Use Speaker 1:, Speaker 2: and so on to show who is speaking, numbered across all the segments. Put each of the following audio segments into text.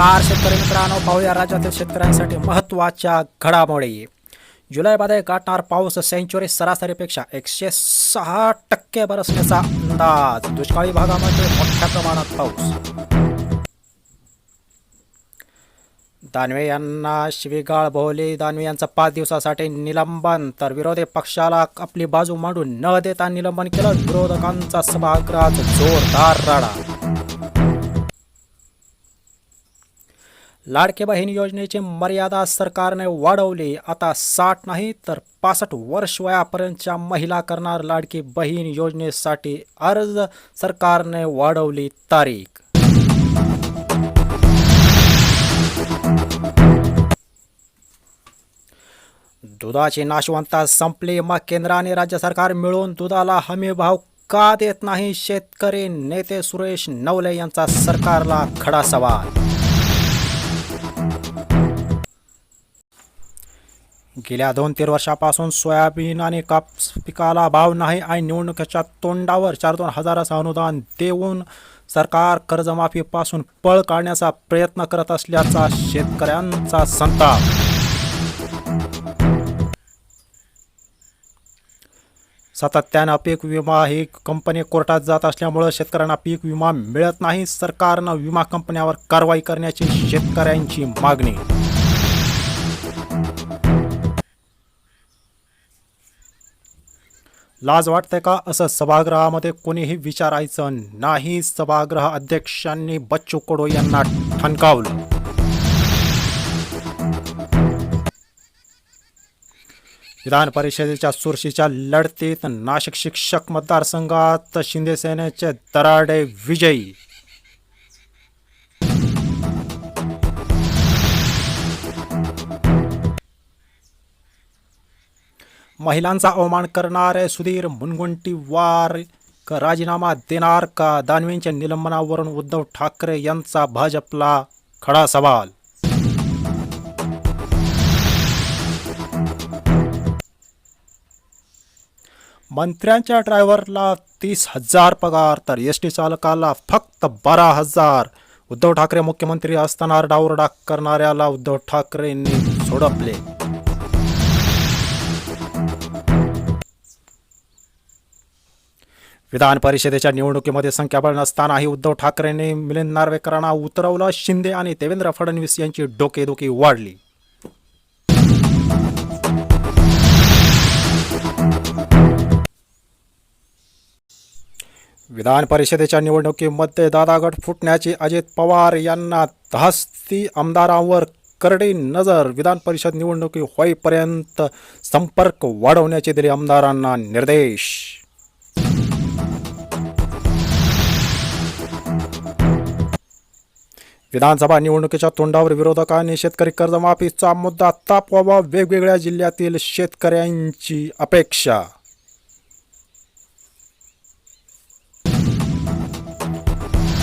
Speaker 1: नमस्कार शेतकरी मित्रांनो पाहूया राज्यातील शेतकऱ्यांसाठी महत्त्वाच्या घडामोडी. जुलैमध्ये गाठणार पाऊस सेंचुरी सरासरीपेक्षा एकशे सहा टक्के बरसण्याचा अंदाज. दुष्काळी भागामध्ये मोठ्या प्रमाणात पाऊस. दानवे यांना शिवीगाळ भोवली दानवे यांचं पाच दिवसासाठी निलंबन तर विरोधी पक्षाला आपली बाजू मांडून न देता निलंबन केलं. विरोधकांचा सभागृहात जोरदार राडा. लाडके बहीण योजनेची मर्यादा सरकारने वाढवली. आता साठ नाही तर पासष्ट वर्ष वयापर्यंतच्या महिला करणार लाडकी बहीण योजनेसाठी अर्ज सरकारने वाढवली तारीख. दुधाची नाशवंता संपली. मग केंद्र आणि राज्य सरकार मिळून दुधाला हमी भाव का देत नाही? शेतकरी नेते सुरेश नवले यांचा सरकारला खडा सवाल. गेल्या दोन तीन वर्षापासून सोयाबीन आणि कापूस पिकाला भाव नाही आणि निवडणुकीच्या तोंडावर चार दोन हजाराचं अनुदान देऊन सरकार कर्जमाफीपासून पळ काढण्याचा प्रयत्न करत असल्याचा शेतकऱ्यांचा संताप. सातत्यानं पीक विमा ही कंपनी कोर्टात जात असल्यामुळं शेतकऱ्यांना पीक विमा मिळत नाही. सरकारनं विमा कंपन्यावर कारवाई करण्याची शेतकऱ्यांची मागणी. लाज वाटते का? असं सभागृहामध्ये कोणीही विचारायचं नाही. सभागृह अध्यक्षांनी बच्चू कडू यांना ठणकावलं. विधान परिषदेच्या चुरशीच्या लढतीत नाशिक शिक्षक मतदारसंघात शिंदेसेनेचे दराडे विजयी. महिलांचा अवमान करणारे सुधीर मुनगुंटीवार क राजीनामा देणार का? दानवेंच्या निलंबनावरून उद्धव ठाकरे यांचा भाजपला खडा सवाल. मंत्र्यांच्या ड्रायव्हरला तीस हजार पगार तर एस टी चालकाला फक्त बारा हजार. उद्धव ठाकरे मुख्यमंत्री असताना डावरडाग करणाऱ्याला उद्धव ठाकरेंनी झोडपले विधान परिषदेच्या निवडणुकीमध्ये संख्याबळ नसतानाही उद्धव ठाकरेंनी मिलिंद नार्वेकरांना उतरवलं. शिंदे आणि देवेंद्र फडणवीस यांची डोकेदुखी वाढली. विधान परिषदेच्या निवडणुकीमध्ये दादागट फुटण्याची अजित पवार यांना धास्ती आमदारांवर करडी नजर. विधान परिषद निवडणुकी होईपर्यंत संपर्क वाढवण्याचे दिले आमदारांना निर्देश. विधानसभा निवडणुकीच्या तोंडावर विरोधकांनी शेतकरी कर्जमाफीचा मुद्दा तापवावा वेगवेगळ्या जिल्ह्यातील शेतकऱ्यांची अपेक्षा.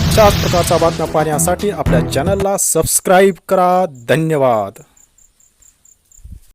Speaker 1: अशाच प्रकारच्या बातम्या पाहण्यासाठी आपल्या चॅनलला सबस्क्राईब करा. धन्यवाद.